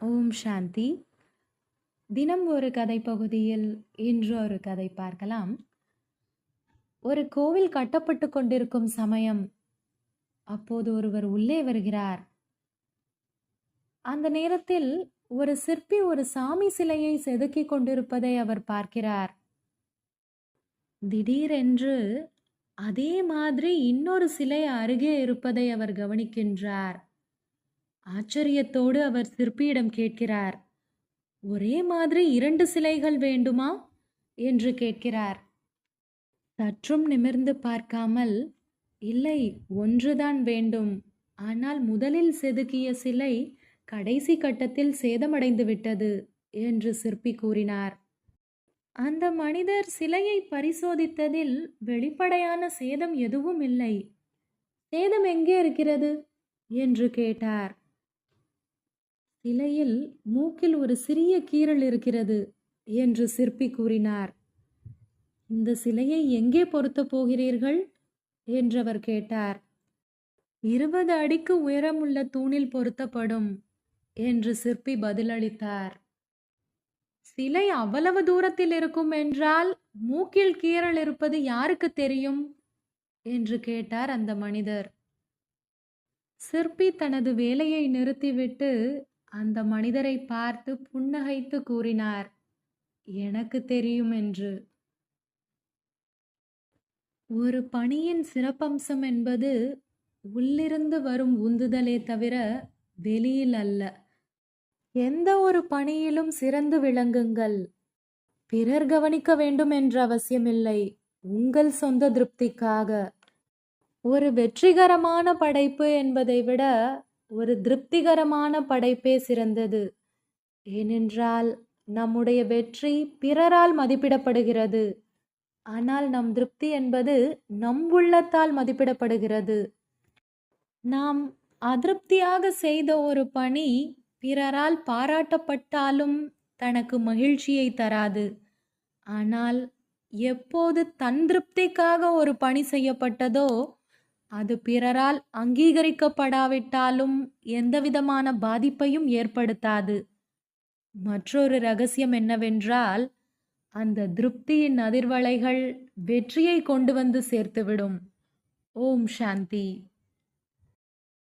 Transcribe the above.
ஓம் சாந்தி. தினம் ஒரு கதை பகுதியில் இன்று ஒரு கதை பார்க்கலாம். ஒரு கோவில் கட்டப்பட்டு கொண்டிருக்கும் சமயம். அப்போது ஒருவர் உள்ளே வருகிறார். அந்த நேரத்தில் ஒரு சிற்பி ஒரு சாமி சிலையை செதுக்கிக் கொண்டிருப்பதை அவர் பார்க்கிறார். திடீரென்று அதே மாதிரி இன்னொரு சிலை அருகே இருப்பதை அவர் கவனிக்கின்றார். ஆச்சரியத்தோடு அவர் சிற்பியிடம் கேட்கிறார் ஒரே மாதிரி இரண்டு சிலைகள் வேண்டுமா? என்று கேட்கிறார். சற்றும் நிமிர்ந்து பார்க்காமல் இல்லை ஒன்றுதான் வேண்டும். ஆனால் முதலில் செதுக்கிய சிலை கடைசி கட்டத்தில் சேதமடைந்து விட்டது என்று சிற்பி கூறினார். அந்த மனிதர் சிலையை பரிசோதித்ததில் வெளிப்படையான சேதம் எதுவும் இல்லை. சேதம் எங்கே இருக்கிறது? என்று கேட்டார். சிலையில் மூக்கில் ஒரு சிறிய கீறல் இருக்கிறது என்று சிற்பி கூறினார். இந்த சிலையை எங்கே பொருத்தப் போகிறீர்கள்? என்றவர் கேட்டார். இருபது அடிக்கு உயரமுள்ள தூணில் பொருத்தப்படும் என்று சிற்பி பதிலளித்தார். சிலை அவ்வளவு தூரத்தில் இருக்கும் என்றால் மூக்கில் கீறல் இருப்பது யாருக்கு தெரியும்? என்று கேட்டார் அந்த மனிதர். சிற்பி தனது வேலையை நிறுத்திவிட்டு அந்த மனிதரை பார்த்து புன்னகைத்து கூறினார் எனக்கு தெரியும் என்று. ஒரு பணியின் சிறப்பம்சம் என்பது உள்ளிருந்து வரும் உந்துதலே தவிர வெளியில் அல்ல. எந்த ஒரு பணியிலும் சிறந்து விளங்குங்கள். பிறர் கவனிக்க வேண்டும் என்ற அவசியமில்லை உங்கள் சொந்த திருப்திக்காக. ஒரு வெற்றிகரமான படைப்பு என்பதை விட ஒரு திருப்திகரமான படைப்பே சிறந்தது. ஏனென்றால் நம்முடைய வெற்றி பிறரால் மதிப்பிடப்படுகிறது. ஆனால் நம் திருப்தி என்பது நம் உள்ளத்தால் மதிப்பிடப்படுகிறது. நாம் அதிருப்தியாக செய்த ஒரு பணி பிறரால் பாராட்டப்பட்டாலும் தனக்கு மகிழ்ச்சியை தராது. ஆனால் எப்போது தன் திருப்திக்காக ஒரு பணி செய்யப்பட்டதோ அது பிறரால் அங்கீகரிக்கப்படாவிட்டாலும் எந்தவிதமான பாதிப்பையும் ஏற்படுத்தாது. மற்றொரு ரகசியம் என்னவென்றால் அந்த திருப்தியின் அதிர்வலைகள் வெற்றியை கொண்டு வந்து சேர்த்துவிடும். ஓம் சாந்தி.